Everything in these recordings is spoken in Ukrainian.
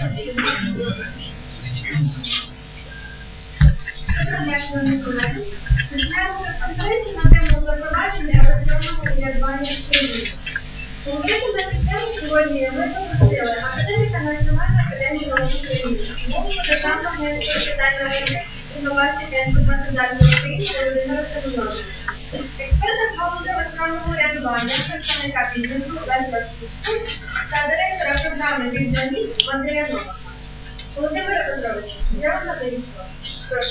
Доброго дня, шановні колеги. Починаємо прес-конференцію на тему запровадження електронного урядування в країні. Говорити на цю тему сьогодні ми посвятили академіка Національної академії наук України, мову державного інституту інновацій та Володимира електронного урядування, представника бізнесу Леся Кузьку та директора програми «Відміст» Андрія Новака. Володимире Петровичу, я вам надаю слово.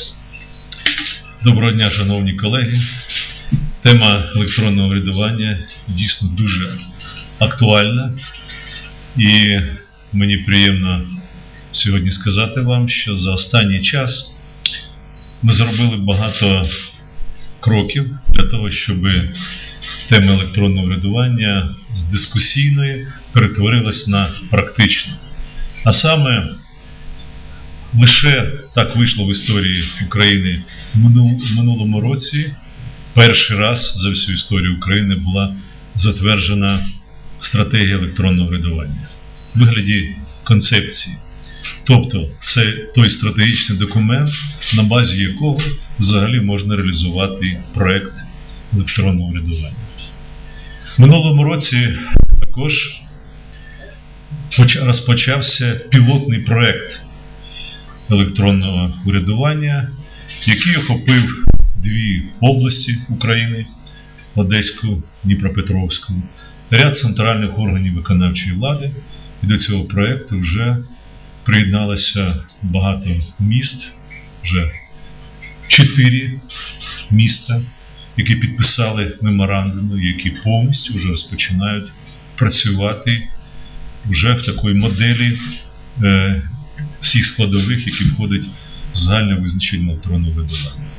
Доброго дня, шановні колеги. Тема електронного врядування дійсно дуже актуальна, і мені приємно сьогодні сказати вам, що за останній час ми зробили багато кроків для того, щоб тема електронного врядування з дискусійної перетворилась на практичну. А саме Лише так вийшло в історії України в минулому році. Перший раз за всю історію України була затверджена стратегія електронного врядування в вигляді концепції. Тобто це той стратегічний документ, на базі якого взагалі можна реалізувати проект електронного врядування. В минулому році також розпочався пілотний проект електронного урядування, який охопив дві області України Одеську, Дніпропетровську, ряд центральних органів виконавчої влади. І до цього проєкту вже приєдналося багато міст, вже чотири міста, які підписали меморандуми, які повністю вже розпочинають працювати вже в такій моделі е, всіх складових, які входять в загальне визначення електронного видавання.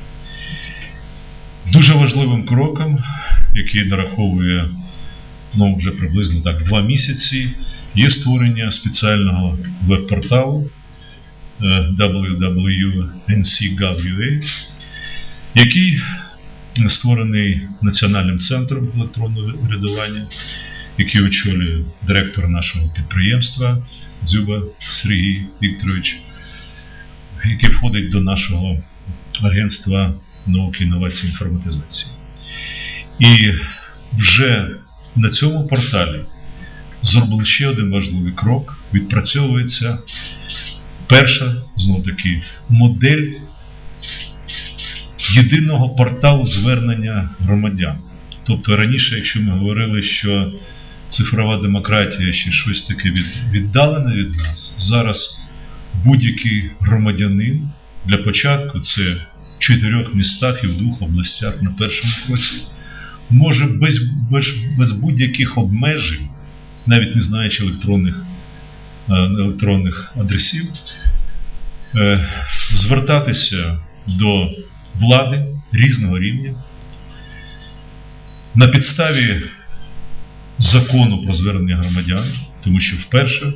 Дуже важливим кроком, який нараховує ну, вже приблизно так, два місяці, є створення спеціального веб-порталу е, www.nc.gov.ua, який створений Національним центром електронного врядування, який очолює директор нашого підприємства Дзюба Сергій Вікторович, який входить до нашого агентства науки, інновацій інформатизації. І вже на цьому порталі зроблений ще один важливий крок. Відпрацьовується перша, знов таки, модель єдиного порталу звернення громадян. Тобто раніше, якщо ми говорили, що цифрова демократія ще щось таке віддалене від нас, зараз будь-який громадянин для початку це в чотирьох містах і в двох областях на першому кроці, може без, без, без будь-яких обмежень, навіть не знаючи електронних, е, електронних адресів, е, звертатися до влади різного рівня на підставі закону про звернення громадян, тому що вперше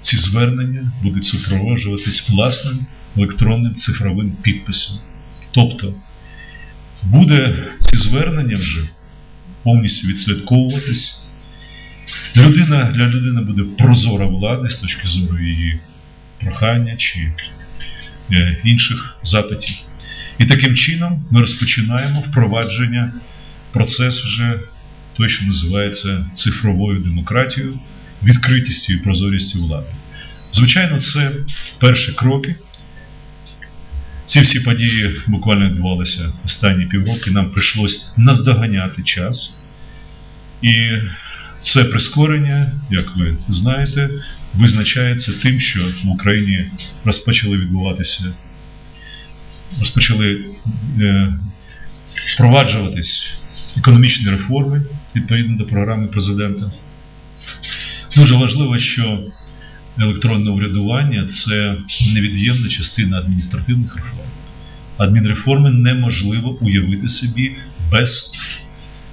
ці звернення будуть супроводжуватись власним електронним цифровим підписом. Тобто буде ці звернення вже повністю відслідковуватись. Людина, для людини буде прозора влада з точки зору її прохання чи е, інших запитів. І таким чином ми розпочинаємо впровадження процес вже той, що називається цифровою демократією, відкритістю і прозорістю влади. Звичайно, це перші кроки. Ці всі події буквально відбувалися останні півроки. Нам прийшлось наздоганяти час. І це прискорення, як ви знаєте, визначається тим, що в Україні розпочали відбуватися, розпочали е, впроваджуватись економічні реформи відповідно до програми президента. Дуже важливо, що електронне урядування це невід'ємна частина адміністративних реформ. Адмінреформи неможливо уявити собі без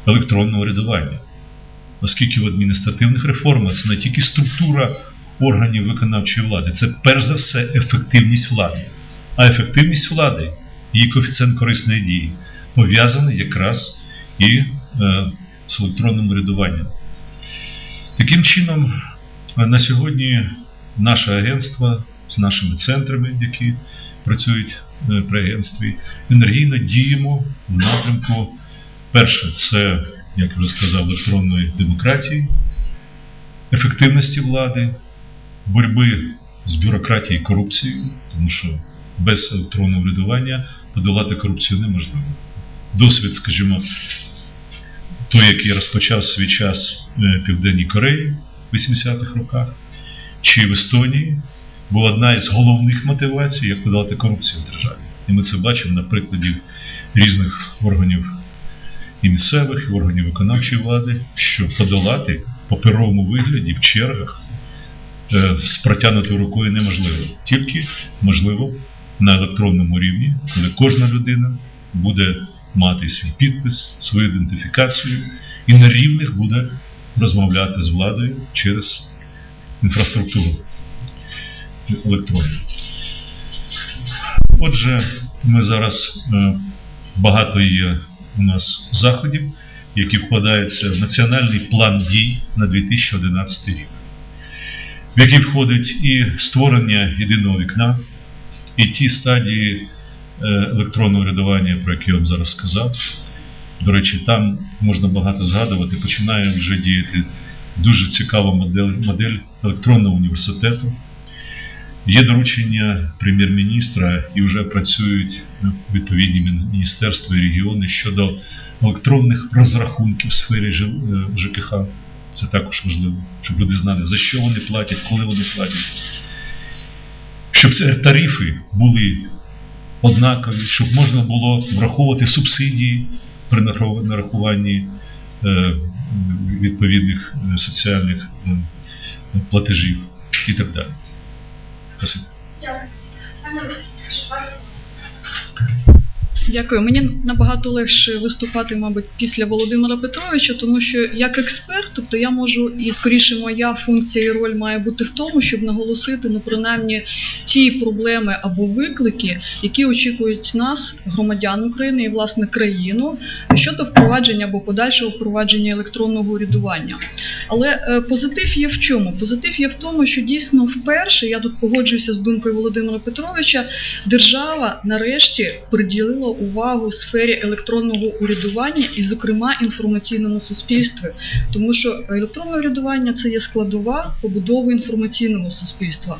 електронного урядування. Оскільки в адміністративних реформах це не тільки структура органів виконавчої влади, це перш за все ефективність влади. А ефективність влади, її коефіцієнт корисної дії, пов'язаний якраз і е, з електронним урядуванням. Таким чином, е, на сьогодні наше агентство з нашими центрами, які працюють е, при агентстві, енергійно діємо в напрямку. Перше, це, як я вже сказав, електронної демократії, ефективності влади, боротьби з бюрократією і корупцією, тому що без електронного врядування подолати корупцію неможливо. Досвід, скажімо, той, який розпочав свій час е, Південній Кореї в 80-х роках, чи в Естонії, був одна із головних мотивацій, як подолати корупцію в державі. І ми це бачимо на прикладі різних органів і місцевих, і органів виконавчої влади, що подолати в паперовому вигляді в чергах е, з протягнутою рукою неможливо. Тільки можливо на електронному рівні, коли кожна людина буде мати свій підпис, свою ідентифікацію і на рівних буде розмовляти з владою через інфраструктуру електронну. Отже, ми зараз е, багато є у нас заходів, які вкладаються в національний план дій на 2011 рік, в який входить і створення єдиного вікна, і ті стадії е, електронного рядування, про які я вам зараз сказав. До речі, там можна багато згадувати. Починає вже діяти дуже цікава модель, модель електронного університету. Є доручення прем'єр-міністра і вже працюють ну, відповідні міністерства і регіони щодо електронних розрахунків в сфері е, ЖКХ. Це також важливо, щоб люди знали, за що вони платять, коли вони платять. Щоб ці тарифи були однакові, щоб можна було враховувати субсидії при нарахуванні е, відповідних е, соціальних е, платежів і так далі. Дякую. Дякую. Мені набагато легше виступати, мабуть, після Володимира Петровича, тому що як експерт, тобто я можу і скоріше моя функція і роль має бути в тому, щоб наголосити ну принаймні ті проблеми або виклики, які очікують нас, громадян України і власне країну щодо впровадження або подальшого впровадження електронного урядування. Але е, позитив є в чому? Позитив є в тому, що дійсно вперше я тут погоджуюся з думкою Володимира Петровича. Держава нарешті приділила увагу сфері електронного урядування і, зокрема, інформаційному суспільстві, тому що електронне урядування це є складова побудови інформаційного суспільства.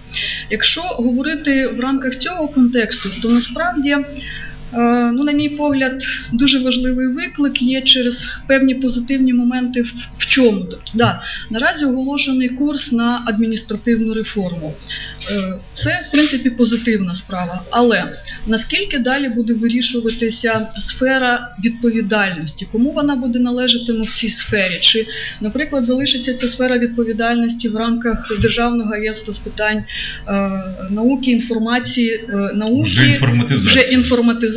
Якщо говорити в рамках цього контексту, то насправді. Е, Ну, на мій погляд, дуже важливий виклик є через певні позитивні моменти в, в чому. Тобто, да, наразі оголошений курс на адміністративну реформу. Е, Це, в принципі, позитивна справа. Але наскільки далі буде вирішуватися сфера відповідальності? Кому вона буде належатиме в цій сфері? Чи, наприклад, залишиться ця сфера відповідальності в рамках Державного агентства з питань е, науки, інформації, науки, Вже інформатизація. вже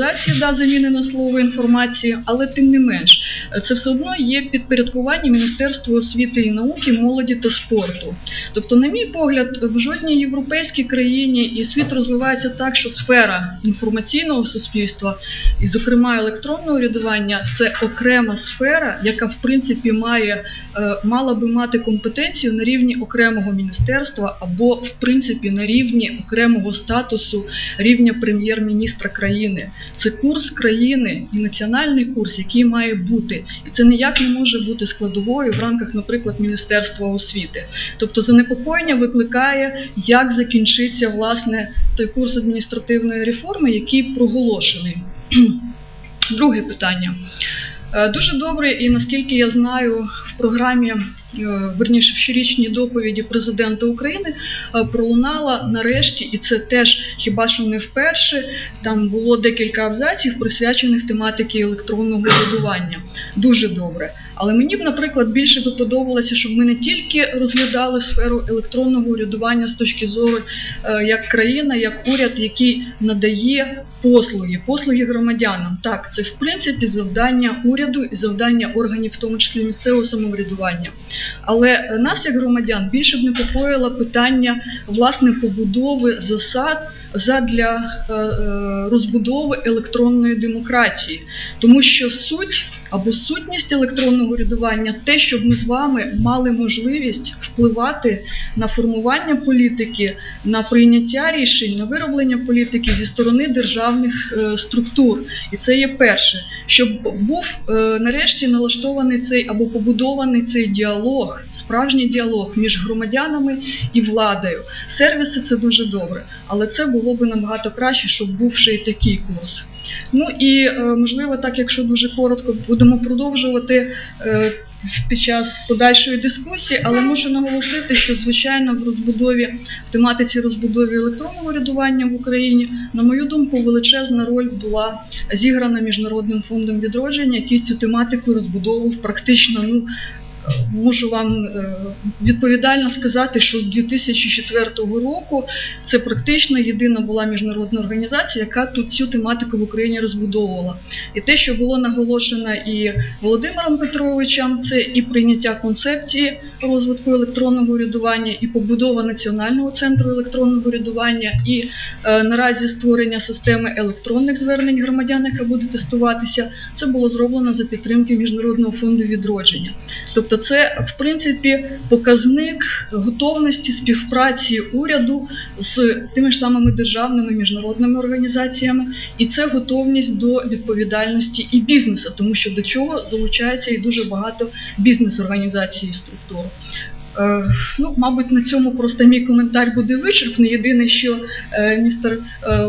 інформатизація, да, замінено слово інформації, але тим не менш, це все одно є підпорядкування Міністерства освіти і науки, молоді та спорту. Тобто, на мій погляд, в жодній європейській країні і світ розвивається так, що сфера інформаційного суспільства, і, зокрема, електронного урядування, це окрема сфера, яка в принципі має е, мала би мати компетенцію на рівні окремого міністерства або в принципі на рівні окремого статусу рівня прем'єр-міністра країни. Це курс країни і національний курс, який має бути, і це ніяк не може бути складовою в рамках, наприклад, Міністерства освіти. Тобто занепокоєння викликає, як закінчиться власне той курс адміністративної реформи, який проголошений. Друге питання. Е, Дуже добре, і наскільки я знаю, в програмі, верніше в щорічній доповіді президента України е, пролунала нарешті, і це теж хіба що не вперше. Там було декілька абзаців, присвячених тематиці електронного урядування. Дуже добре. Але мені б, наприклад, більше би подобалося, щоб ми не тільки розглядали сферу електронного урядування з точки зору е, як країна, як уряд, який надає послуги, послуги громадянам. Так, це в принципі завдання уряду і завдання органів, в тому числі місцевого самоврядування. Але нас, як громадян, більше б непокоїло питання власне побудови засад задля е, е, розбудови електронної демократії, тому що суть або сутність електронного урядування те, щоб ми з вами мали можливість впливати на формування політики, на прийняття рішень, на вироблення політики зі сторони державних е, структур. І це є перше, щоб був е, нарешті налаштований цей або побудований цей діалог, справжній діалог між громадянами і владою. Сервіси це дуже добре, але це було би набагато краще, щоб був ще й такий курс. Ну і е, можливо, так, якщо дуже коротко, будемо продовжувати е, під час подальшої дискусії, але можу наголосити, що звичайно в розбудові в тематиці розбудові електронного урядування в Україні, на мою думку, величезна роль була зіграна міжнародним фондом відродження, який цю тематику розбудовував практично ну. Можу вам е, відповідально сказати, що з 2004 року це практично єдина була міжнародна організація, яка тут цю тематику в Україні розбудовувала. І те, що було наголошено і Володимиром Петровичем, це і прийняття концепції розвитку електронного урядування, і побудова національного центру електронного урядування, і е, наразі створення системи електронних звернень громадян, яка буде тестуватися. Це було зроблено за підтримки Міжнародного фонду відродження. Тобто, це в принципі показник готовності співпраці уряду з тими ж самими державними міжнародними організаціями, і це готовність до відповідальності і бізнесу, тому що до чого залучається і дуже багато бізнес-організацій і структур. Е, Ну, мабуть, на цьому просто мій коментар буде вичерпний. Єдине, що е, містер е,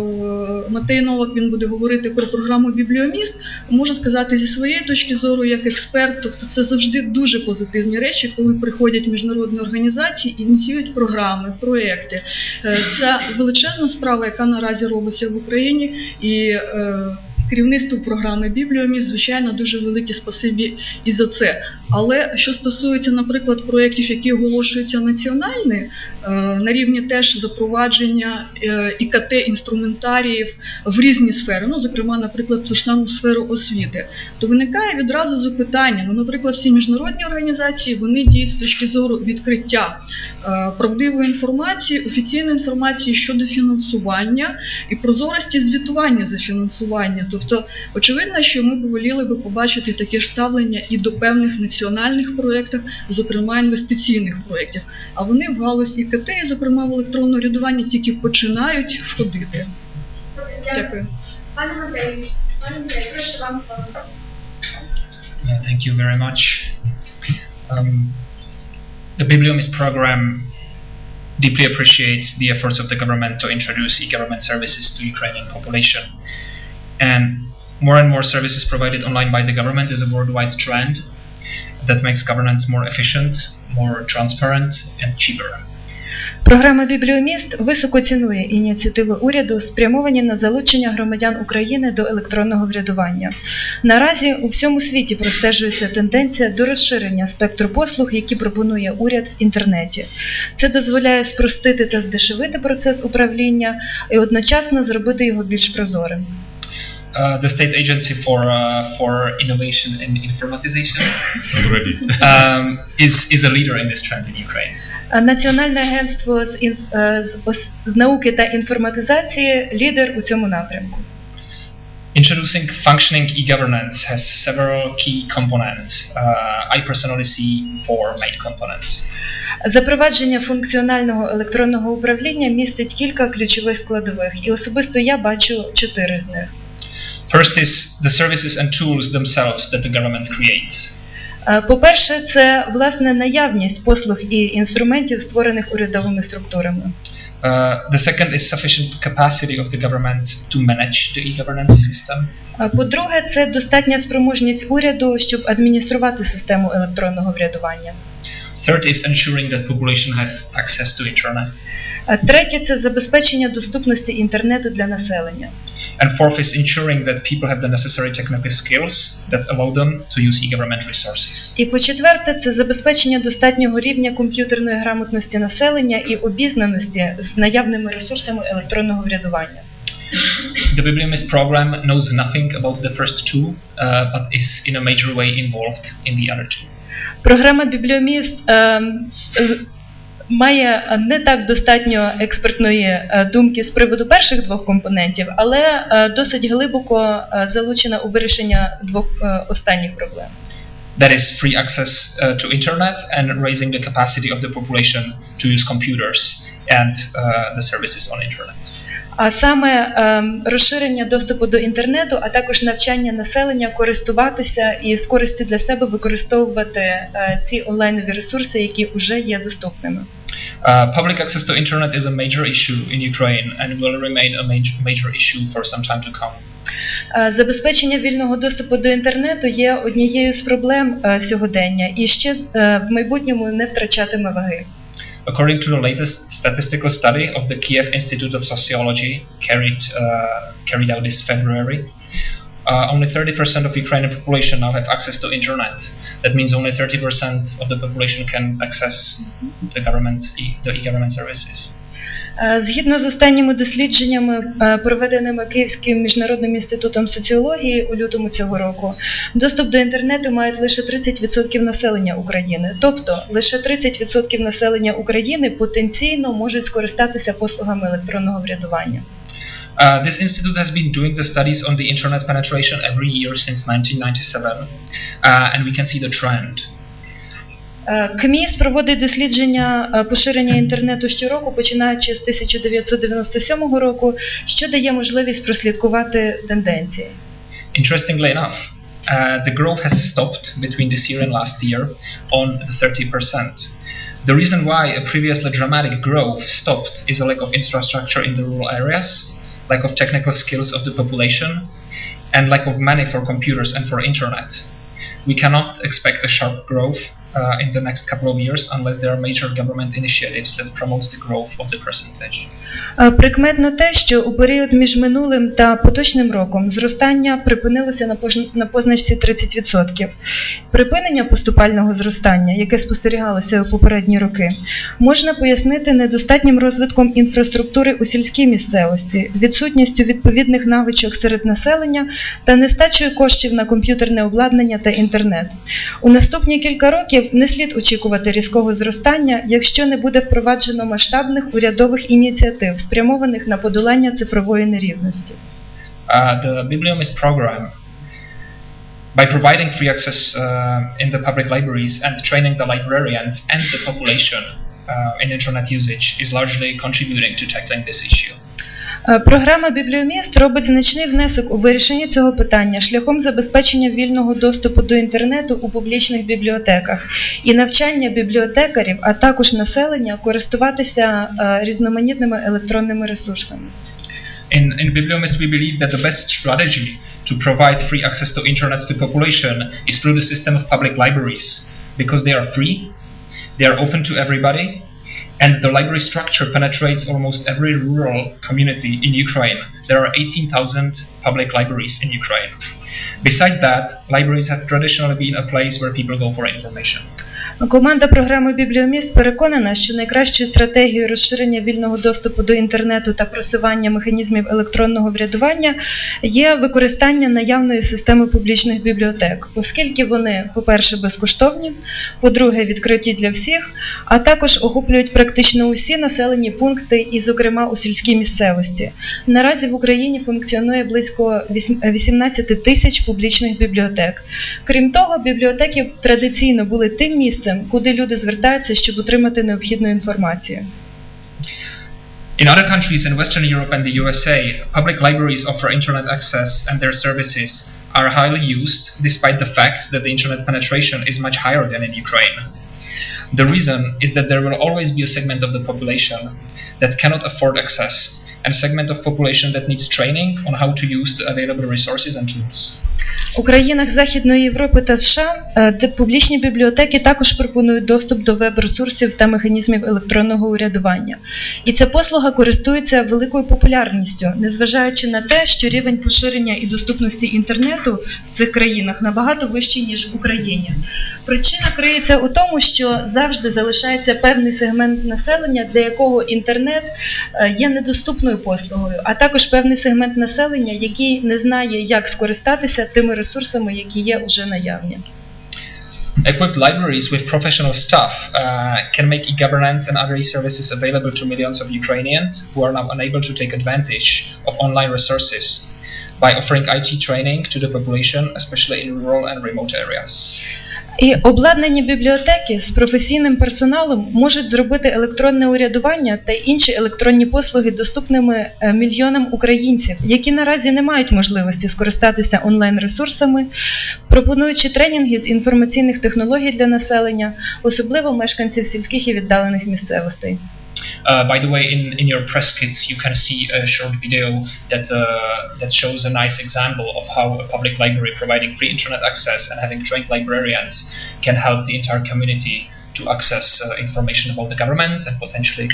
Матей Новак він буде говорити про програму Бібліоміст. Можу сказати зі своєї точки зору, як експерт, тобто це завжди дуже позитивні речі, коли приходять міжнародні організації і ініціюють програми, проекти. Це величезна справа, яка наразі робиться в Україні, і керівництву програми Бібліоміст, звичайно, дуже велике спасибі і за це. Але що стосується, наприклад, проєктів, які оголошуються національні, е, на рівні теж запровадження е, ІКТ інструментаріїв в різні сфери, ну зокрема, наприклад, ту ж саму сферу освіти, то виникає відразу запитання. Ну, наприклад, всі міжнародні організації вони діють з точки зору відкриття е, правдивої інформації, офіційної інформації щодо фінансування і прозорості звітування за фінансування. Тобто, очевидно, що ми б воліли би побачити таке ж ставлення і до певних національних проєктів, зокрема інвестиційних проєктів. А вони в галузі ІКТ, і, зокрема в електронне урядування, тільки починають входити. Дякую. Пане Матей, пане Матей, прошу вам слово. Yeah, thank you very much. Um, the Bibliomist program deeply appreciates the efforts of the government to introduce e-government services to Ukrainian population. And more and more services provided online by the government is a worldwide trend that makes governance more efficient, more transparent, and cheaper. Програма Бібліоміст високо цінує ініціативи уряду, спрямовані на залучення громадян України до електронного врядування. Наразі у всьому світі простежується тенденція до розширення спектру послуг, які пропонує уряд в інтернеті. Це дозволяє спростити та здешевити процес управління і одночасно зробити його більш прозорим. Uh, the State Agency for, uh, for Innovation and Informatization Already. um, is, is a leader in this trend in Ukraine. Національне агентство з, ін- е, з, ос- з науки та інформатизації лідер у цьому напрямку. Introducing functioning e-governance has several key components. Uh, I personally see four main components. Запровадження функціонального електронного управління містить кілька ключових складових, і особисто я бачу чотири з них. First is the services and tools themselves that the government creates. Е, По-перше, це власне наявність послуг і інструментів, створених урядовими структурами. Uh, the second is sufficient capacity of the government to manage the e-governance system. Е, По-друге, це достатня спроможність уряду, щоб адмініструвати систему електронного врядування. Third is ensuring that population have access to internet. Третє це забезпечення доступності інтернету для населення. And fourth is ensuring that people have the necessary technical skills that allow them to use e-government resources. І по-четверте, це забезпечення достатнього рівня комп'ютерної грамотності населення і обізнаності з наявними ресурсами електронного врядування. The Bibliomist program knows nothing about the first two, uh, but is in a major way involved in the other two. Програма Бібліоміст ем, має не так достатньо експертної е, думки з приводу перших двох компонентів, але е, досить глибоко е, залучена у вирішення двох останніх проблем. That is free access to internet and raising the capacity of the population to use computers and the services on internet. А саме ем, розширення доступу до інтернету, а також навчання населення користуватися і з користю для себе використовувати е, ці онлайнові ресурси, які вже є доступними. Uh, public access to internet is a major issue in Ukraine and will remain a major, major issue for some time to come. Е, Забезпечення вільного доступу до інтернету є однією з проблем е, сьогодення і ще в майбутньому не втрачатиме ваги. According to the latest statistical study of the Kiev Institute of Sociology carried, uh, carried out this February, uh, only 30% of Ukrainian population now have access to internet. That means only 30% of the population can access the government, e- the e-government services. Е, Згідно з останніми дослідженнями, е, проведеними Київським міжнародним інститутом соціології у лютому цього року, доступ до інтернету мають лише 30% населення України. Тобто лише 30% населення України потенційно можуть скористатися послугами електронного врядування. Uh, this institute has been doing the studies on the internet penetration every year since 1997, uh, and we can see the trend. Е, КМІС проводить дослідження е, поширення інтернету щороку, починаючи з 1997 року, що дає можливість прослідкувати тенденції. Interestingly enough, uh, the growth has stopped between this year and last year on the 30%. The reason why a previously dramatic growth stopped is a lack of infrastructure in the rural areas, lack of technical skills of the population, and lack of money for computers and for internet. We cannot expect a sharp growth uh, in the next couple of years unless there are major government initiatives that promote the growth of the percentage. Е, Прикметно те, що у період між минулим та поточним роком зростання припинилося на позначці 30%. Припинення поступального зростання, яке спостерігалося у попередні роки, можна пояснити недостатнім розвитком інфраструктури у сільській місцевості, відсутністю відповідних навичок серед населення та нестачею коштів на комп'ютерне обладнання та інтернет. У наступні кілька років не слід очікувати різкого зростання, якщо не буде впроваджено масштабних урядових ініціатив, спрямованих на подолання цифрової нерівності. uh, the Bibliomist program by providing free access uh, in the public libraries and training the librarians and the population uh, in internet usage is largely contributing to tackling this issue. Е, Програма Бібліоміст робить значний внесок у вирішення цього питання шляхом забезпечення вільного доступу до інтернету у публічних бібліотеках і навчання бібліотекарів, а також населення користуватися е, різноманітними електронними ресурсами. In, in Bibliomist, we believe that the best strategy to provide free access to internet to population is through the system of public libraries because they are free, they are open to everybody, and the library structure penetrates almost every rural community in Ukraine. There are 18,000 public libraries in Ukraine. Besides that, libraries have traditionally been a place where people go for information. Команда програми Бібліоміст переконана, що найкращою стратегією розширення вільного доступу до інтернету та просування механізмів електронного врядування є використання наявної системи публічних бібліотек, оскільки вони, по-перше, безкоштовні, по-друге, відкриті для всіх, а також охоплюють практично усі населені пункти, і, зокрема, у сільській місцевості. Наразі в Україні функціонує близько 18 тисяч публічних бібліотек. Крім того, бібліотеки традиційно були тим місцем, куди люди звертаються, щоб отримати необхідну інформацію. In other countries in Western Europe and the USA, public libraries offer internet access and their services are highly used despite the fact that the internet penetration is much higher than in Ukraine. The reason is that there will always be a segment of the population that cannot afford access and segment of population that needs training on how to use the available resources and tools. У країнах Західної Європи та США, де публічні бібліотеки також пропонують доступ до веб-ресурсів та механізмів електронного урядування. І ця послуга користується великою популярністю, незважаючи на те, що рівень поширення і доступності інтернету в цих країнах набагато вищий, ніж в Україні. Причина криється у тому, що завжди залишається певний сегмент населення, для якого інтернет е, є недоступною послугою, а також певний сегмент населення, який не знає, як скористатися тими ресурсами, які є вже наявні. Equipped libraries with professional staff uh, can make e-governance and other e-services available to millions of Ukrainians who are now unable to take advantage of online resources by offering IT training to the population, especially in rural and remote areas. І обладнані бібліотеки з професійним персоналом можуть зробити електронне урядування та інші електронні послуги доступними е, мільйонам українців, які наразі не мають можливості скористатися онлайн-ресурсами, пропонуючи тренінги з інформаційних технологій для населення, особливо мешканців сільських і віддалених місцевостей. Uh, by the way, in, in your press kits, you can see a short video that uh, that shows a nice example of how a public library providing free internet access and having trained librarians can help the entire community to access uh, information about the government and potentially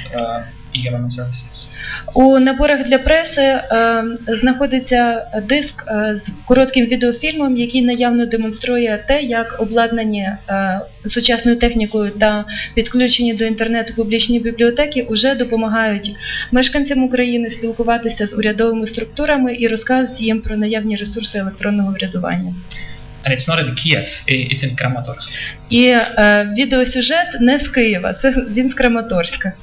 uh, e-government services. У наборах для преси е, знаходиться диск е, з коротким відеофільмом, який наявно демонструє те, як обладнані е, сучасною технікою та підключені до інтернету публічні бібліотеки уже допомагають мешканцям України спілкуватися з урядовими структурами і розказують їм про наявні ресурси електронного врядування. And it's not in Kiev; it's in Kramatorsk. І е, відеосюжет не з Києва, це він з Краматорська.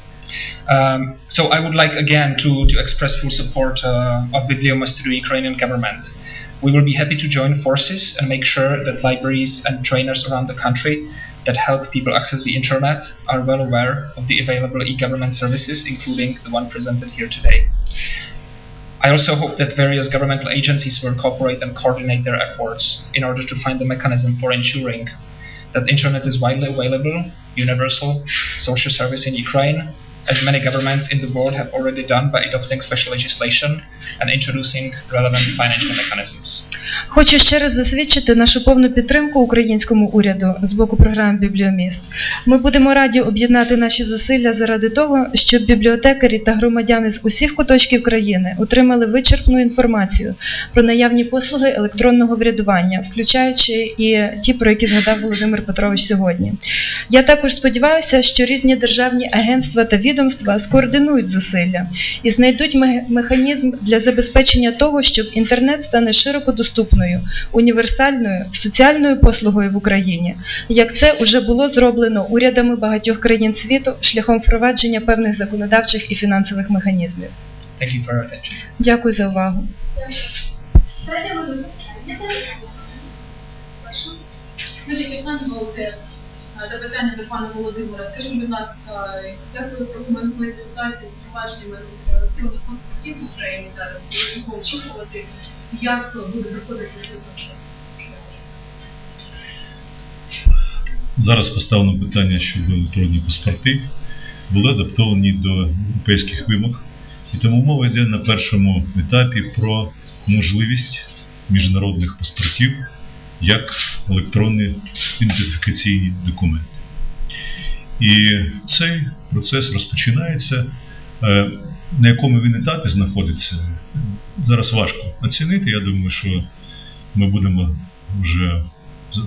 Um, so I would like again to, to express full support uh, of Bibliomos to the Ukrainian government. We will be happy to join forces and make sure that libraries and trainers around the country that help people access the internet are well aware of the available e-government services, including the one presented here today. I also hope that various governmental agencies will cooperate and coordinate their efforts in order to find the mechanism for ensuring that internet is widely available, universal social service in Ukraine, as many governments in the world have already done by adopting special legislation and introducing relevant financial mechanisms. Хочу ще раз засвідчити нашу повну підтримку українському уряду з боку програми Бібліоміст. Ми будемо раді об'єднати наші зусилля заради того, щоб бібліотекарі та громадяни з усіх куточків країни отримали вичерпну інформацію про наявні послуги електронного врядування, включаючи і ті, про які згадав Володимир Петрович сьогодні. Я також сподіваюся, що різні державні агентства та відомства скоординують зусилля і знайдуть механізм для забезпечення того, щоб інтернет стане широко доступною, універсальною соціальною послугою в Україні, як це вже було зроблено урядами багатьох країн світу шляхом впровадження певних законодавчих і фінансових механізмів. Дякую за увагу. Прошу. Запитання до пана Володимира. Скажіть, будь ласка, як ви прокоментуєте ситуацію з впровадженням електронних паспортів в Україні зараз? Чого очікувати? Як буде проходити цей процес? Зараз поставлено питання, щоб електронні паспорти були адаптовані до європейських вимог. І тому мова йде на першому етапі про можливість міжнародних паспортів як електронні ідентифікаційні документи. І цей процес розпочинається. Е, На якому він етапі знаходиться, зараз важко оцінити. Я думаю, що ми будемо вже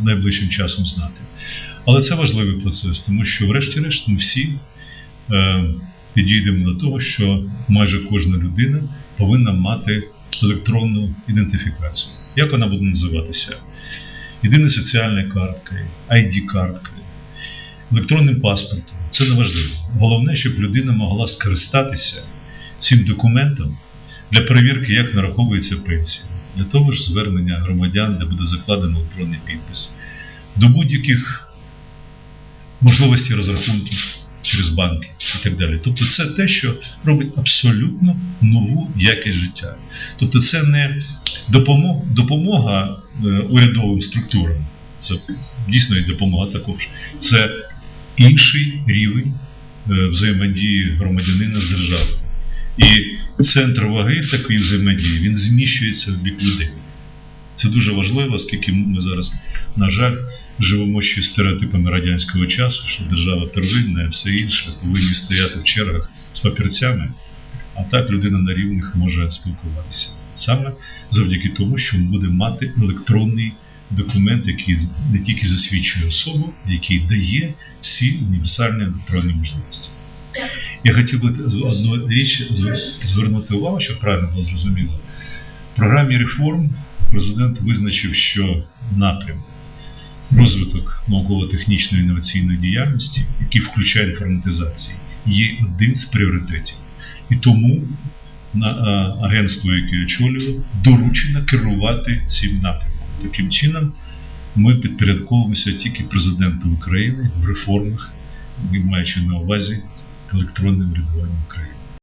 найближчим часом знати. Але це важливий процес, тому що, врешті-решт, ми всі е, підійдемо до того, що майже кожна людина повинна мати електронну ідентифікацію. Як вона буде називатися? Єдиною соціальною карткою, ID-карткою, електронним паспортом. Це не важливо. Головне, щоб людина могла скористатися цим документом для перевірки, як нараховується пенсія, для того ж звернення громадян, де буде закладено електронний підпис, до будь-яких можливостей розрахунків через банки і так далі. Тобто це те, що робить абсолютно нову якість життя. Тобто це не допомога, урядовим структурам, це дійсно і допомога також. Це інший рівень е, взаємодії громадянина з державою. І центр ваги такої взаємодії він зміщується в бік людей. Це дуже важливо, оскільки ми зараз, на жаль, живемо ще стереотипами радянського часу, що держава первинна, а все інше повинні стояти в чергах з папірцями, а так людина на рівних може спілкуватися. Саме завдяки тому, що він буде мати електронний документ, який не тільки засвідчує особу, який дає всі універсальні електронні можливості. Я хотів би одну річ звернути увагу, щоб правильно було зрозуміло. В програмі реформ президент визначив, що напрям розвиток науково-технічної інноваційної діяльності, який включає інформатизацію, є один з пріоритетів. І тому на а, агентство, яке очолюю, доручено керувати цим напрямком. Таким чином, ми підпорядковуємося тільки президенту України в реформах, маючи на увазі електронне врядування України.